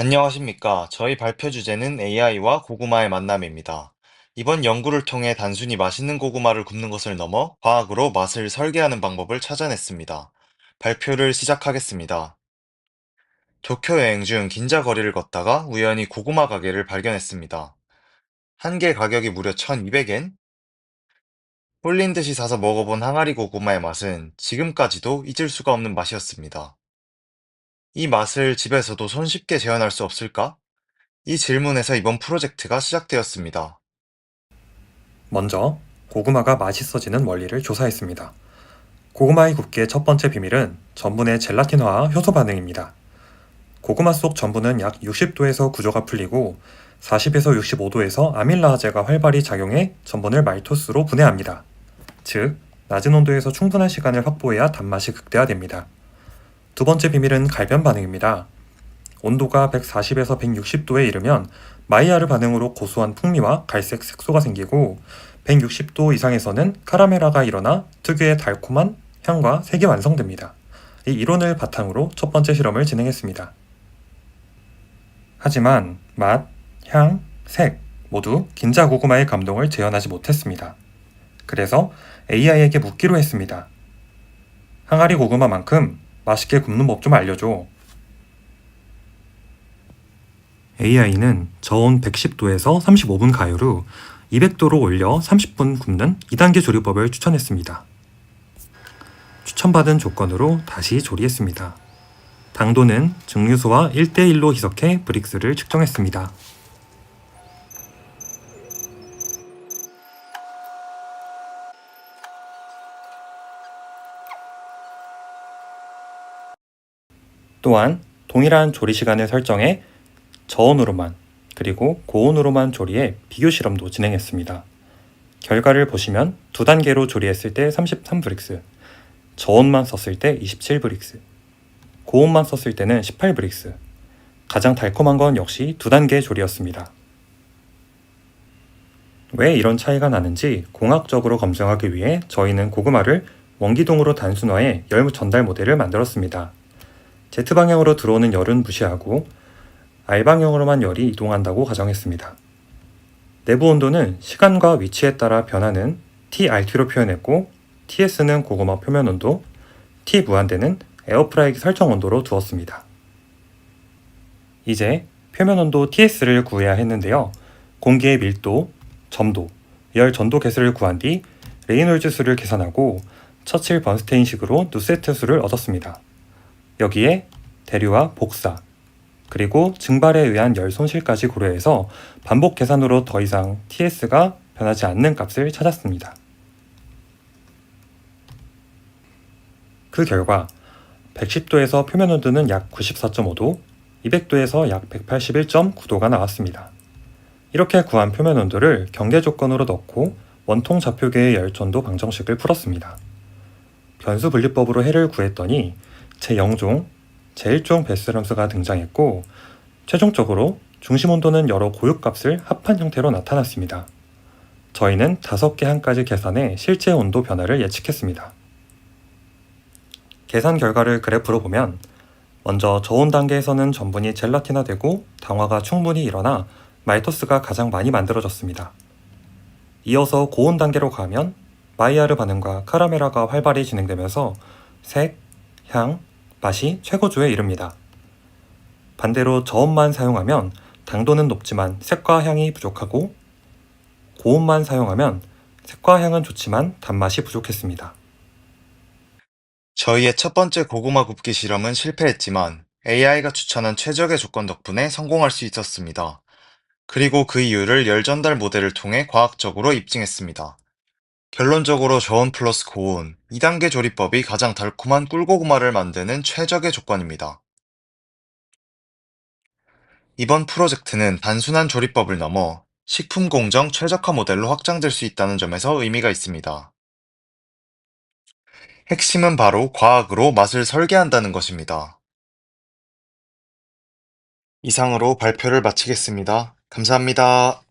안녕하십니까. 저희 발표 주제는 AI와 고구마의 만남입니다. 이번 연구를 통해 단순히 맛있는 고구마를 굽는 것을 넘어 과학으로 맛을 설계하는 방법을 찾아냈습니다. 발표를 시작하겠습니다. 도쿄 여행 중 긴자 거리를 걷다가 우연히 고구마 가게를 발견했습니다. 한 개 가격이 무려 1200엔? 홀린 듯이 사서 먹어본 항아리 고구마의 맛은 지금까지도 잊을 수가 없는 맛이었습니다. 이 맛을 집에서도 손쉽게 재현할 수 없을까? 이 질문에서 이번 프로젝트가 시작되었습니다. 먼저 고구마가 맛있어지는 원리를 조사했습니다. 고구마의 굽기의 첫 번째 비밀은 전분의 젤라틴화와 효소 반응입니다. 고구마 속 전분은 약 60도에서 구조가 풀리고 40에서 65도에서 아밀라아제가 활발히 작용해 전분을 말토스로 분해합니다. 즉, 낮은 온도에서 충분한 시간을 확보해야 단맛이 극대화됩니다. 두 번째 비밀은 갈변 반응입니다. 온도가 140에서 160도에 이르면 마이야르 반응으로 고소한 풍미와 갈색 색소가 생기고 160도 이상에서는 카라멜화가 일어나 특유의 달콤한 향과 색이 완성됩니다. 이 이론을 바탕으로 첫 번째 실험을 진행했습니다. 하지만 맛, 향, 색 모두 긴자 고구마의 감동을 재현하지 못했습니다. 그래서 AI에게 묻기로 했습니다. 항아리 고구마만큼 맛있게 굽는 법 좀 알려줘. AI는 저온 110도에서 35분 가열 후 200도로 올려 30분 굽는 2단계 조리법을 추천했습니다. 추천받은 조건으로 다시 조리했습니다. 당도는 증류소와 1대1로 희석해 브릭스를 측정했습니다. 또한 동일한 조리 시간을 설정해 저온으로만 그리고 고온으로만 조리해 비교 실험도 진행했습니다. 결과를 보시면 두 단계로 조리했을 때 33브릭스, 저온만 썼을 때 27브릭스, 고온만 썼을 때는 18브릭스. 가장 달콤한 건 역시 두 단계 조리였습니다. 왜 이런 차이가 나는지 공학적으로 검증하기 위해 저희는 고구마를 원기동으로 단순화해 열 전달 모델을 만들었습니다. Z방향으로 들어오는 열은 무시하고 R방향으로만 열이 이동한다고 가정했습니다. 내부 온도는 시간과 위치에 따라 변하는 TRT로 표현했고 TS는 고구마 표면 온도, T 무한대는 에어프라이기 설정 온도로 두었습니다. 이제 표면 온도 TS를 구해야 했는데요. 공기의 밀도, 점도, 열 전도 개수를 구한 뒤 레이놀즈 수를 계산하고 처칠 번스테인식으로 누세트 수를 얻었습니다. 여기에 대류와 복사, 그리고 증발에 의한 열 손실까지 고려해서 반복 계산으로 더 이상 TS가 변하지 않는 값을 찾았습니다. 그 결과 110도에서 표면 온도는 약 94.5도, 200도에서 약 181.9도가 나왔습니다. 이렇게 구한 표면 온도를 경계 조건으로 넣고 원통 좌표계의 열전도 방정식을 풀었습니다. 변수 분리법으로 해를 구했더니 제0종, 제1종 베스럼스가 등장했고 최종적으로 중심 온도는 여러 고유값을 합한 형태로 나타났습니다. 저희는 5개 항까지 계산해 실제 온도 변화를 예측했습니다. 계산 결과를 그래프로 보면 먼저 저온 단계에서는 전분이 젤라틴화되고 당화가 충분히 일어나 말토스가 가장 많이 만들어졌습니다. 이어서 고온 단계로 가면 마이야르 반응과 카라멜화가 활발히 진행되면서 색, 향, 맛이 최고조에 이릅니다. 반대로 저온만 사용하면 당도는 높지만 색과 향이 부족하고 고온만 사용하면 색과 향은 좋지만 단맛이 부족했습니다. 저희의 첫 번째 고구마 굽기 실험은 실패했지만 AI가 추천한 최적의 조건 덕분에 성공할 수 있었습니다. 그리고 그 이유를 열 전달 모델을 통해 과학적으로 입증했습니다. 결론적으로 저온 플러스 고온 2단계 조리법이 가장 달콤한 꿀고구마를 만드는 최적의 조건입니다. 이번 프로젝트는 단순한 조리법을 넘어 식품 공정 최적화 모델로 확장될 수 있다는 점에서 의미가 있습니다. 핵심은 바로 과학으로 맛을 설계한다는 것입니다. 이상으로 발표를 마치겠습니다. 감사합니다.